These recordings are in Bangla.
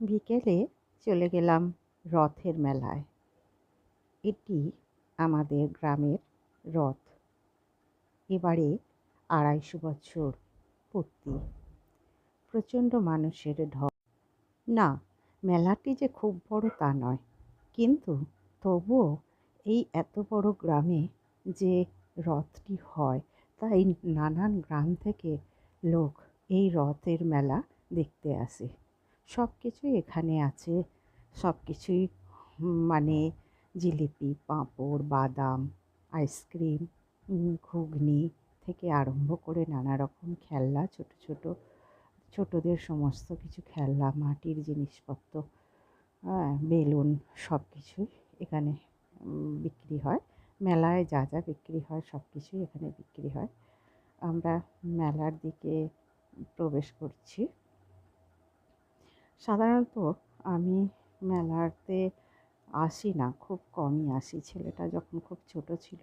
বিকেলে চলে গেলাম রথের মেলায়। এটি আমাদের গ্রামের রথ। এবারে আড়াইশো বছর পূর্তি। প্রচণ্ড মানুষের ঢল। না, মেলাটি যে খুব বড় তা নয়। কিন্তু তবুও এই এত বড় গ্রামে যে রথটি হয়, তাই নানান গ্রাম থেকে লোক এই রথের মেলা দেখতে আসে। সব কিছুই এখানে আছে। সব কিছুই মানে জিলিপি, পাঁপড়, বাদাম, আইসক্রিম ঘুগনি থেকে আরম্ভ করে নানা রকম খেলনা, ছোট ছোট, ছোটদের সমস্ত কিছু খেলনা, মাটির জিনিসপত্র বেলুন সব কিছুই এখানে বিক্রি হয়। মেলায় যা যা বিক্রি হয় সব কিছুই এখানে বিক্রি হয়। আমরা মেলার দিকে প্রবেশ করছি। সাধারণত আমি মেলাতে আসি না, খুব কমই আসি। ছেলেটা যখন খুব ছোট ছিল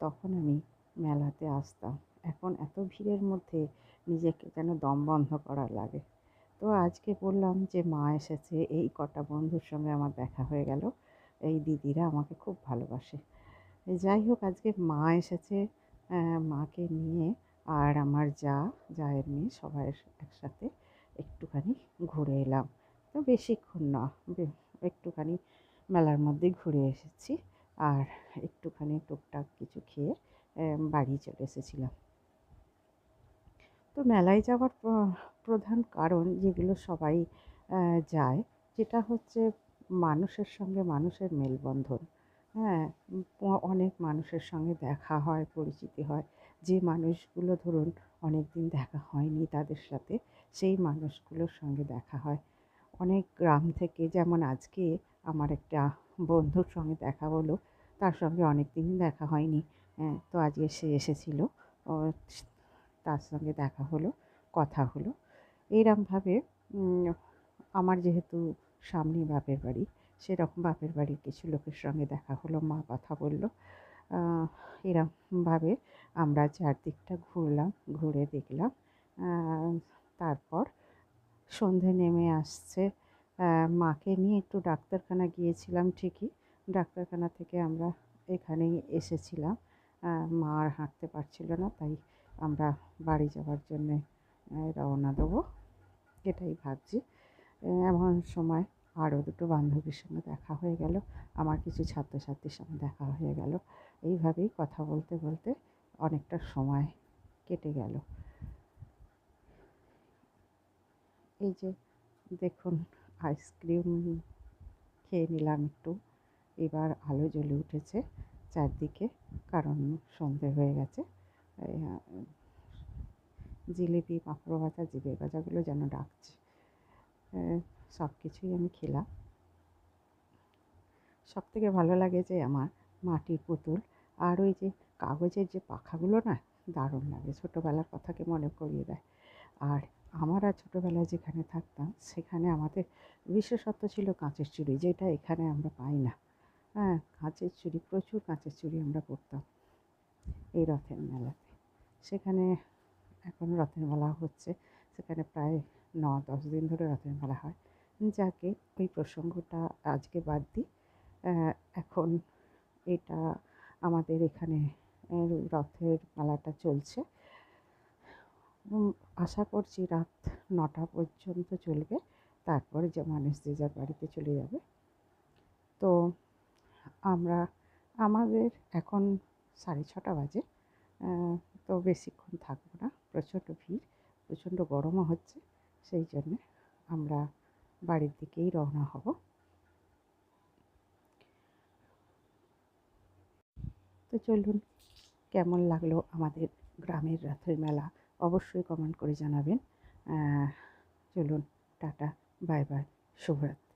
তখন আমি মেলাতে আসতাম। এখন এত ভিড়ের মধ্যে নিজেকে যেন দম বন্ধ করা লাগে। তো আজকে বললাম যে, মা এসেছে, এই কটা বন্ধুর সঙ্গে আমার দেখা হয়ে গেল। এই দিদিরা আমাকে খুব ভালোবাসে। যাই হোক, আজকে মা এসেছে মাকে নিয়ে আর আমার যা, জায়ের মেয়ে সবাই একসাথে একটুখানি ঘুরে এলাম। তো বেশিক্ষণ না একটুখানি মেলার মধ্যে ঘুরে এসেছি আর একটুখানি টুকটাক কিছু খেয়ে বাড়ি চলে এসেছিলাম। তো মেলায় যাওয়ার প্রধান কারণ যেগুলো সবাই যায়, যেটা হচ্ছে মানুষের সঙ্গে মানুষের মেলবন্ধন। হ্যাঁ অনেক মানুষের সঙ্গে দেখা হয়, পরিচিতি হয়। যে মানুষগুলো ধরুন অনেক দিন দেখা হয়নি তাদের সাথে, সেই মানুষগুলোর সঙ্গে দেখা হয়। অনেক গ্রাম থেকে যেমন আজকে আমার একটা বন্ধুর সঙ্গে দেখা হলো, তার সঙ্গে অনেক দিন দেখা হয়নি। হ্যাঁ তো আজকে সে এসেছিল তার সঙ্গে দেখা হলো, কথা হলো। এইরমভাবে আমার যেহেতু সামনে বাপের বাড়ি সেরকম বাপের বাড়ির কিছু লোকের সঙ্গে দেখা হলো, মা কথা বলল। এরমভাবে আমরা চারদিকটা ঘুরলাম, ঘুরে দেখলাম। তারপর সন্ধে নেমে আসছে। মাকে নিয়ে একটু ডাক্তারখানা গিয়েছিলাম ঠিকই। ডাক্তারখানা থেকে আমরা এখানেই এসেছিলাম। মা আর হাঁটতে পারছিল না, তাই আমরা বাড়ি যাওয়ার জন্যে রওনা দেবো, এটাই ভাবছি। এমন সময় আরও দুটো বান্ধবীর সঙ্গে দেখা হয়ে গেল, আমার কিছু ছাত্রছাত্রীর সঙ্গে দেখা হয়ে গেল। এইভাবেই কথা বলতে বলতে অনেকটা সময় কেটে গেল। এই যে দেখুন, আইসক্রিম খেয়ে নিলাম একটু। এবার আলো জ্বলে উঠেছে চারদিকে, কারণ সন্ধে হয়ে গেছে। জিলিপি, পাঁপড় ভাজা, জিবে ভাজাগুলো যেন ডাকছে। সব কিছুই আমি খেলাম। সব থেকে ভালো লাগে যে আমার মাটির পুতুল আর ওই যে কাগজের যে পাখাগুলো না, দারুণ লাগে, ছোটোবেলার কথাকে মনে করিয়ে দেয়। আর আমরা ছোটোবেলায় যেখানে থাকতাম, সেখানে আমাদের বিশেষত্ব ছিল কাঁচের চুড়ি, যেটা এখানে আমরা পাই না। হ্যাঁ কাঁচের চুড়ি, প্রচুর কাঁচের চুড়ি আমরা পরতাম এই রথের মেলাতে। সেখানে এখন রথের মেলা হচ্ছে, সেখানে প্রায় ন দশ দিন ধরে রথের মেলা হয়। যাকে ওই প্রসঙ্গটা আজকে বাদ দিই। এখন এটা আমাদের এখানে রথের মেলাটা চলছে। আশা করছি রাত নটা পর্যন্ত চলবে। তারপরে যে মানুষ যে যার বাড়িতে চলে যাবে। তো আমরা, আমাদের এখন সাড়ে ছটা বাজে। তো বেশিক্ষণ থাকব না। প্রচণ্ড ভিড়, প্রচণ্ড গরমও হচ্ছে। সেই জন্যে আমরা দিকেই রওনা হব। তো চলুন, কেমন লাগল আমাদের গ্রামের রথের মেলা? অবশ্যই কমেন্ট করে জানাবেন। চলুন, টাটা বাই বাই শুভরাত্রি।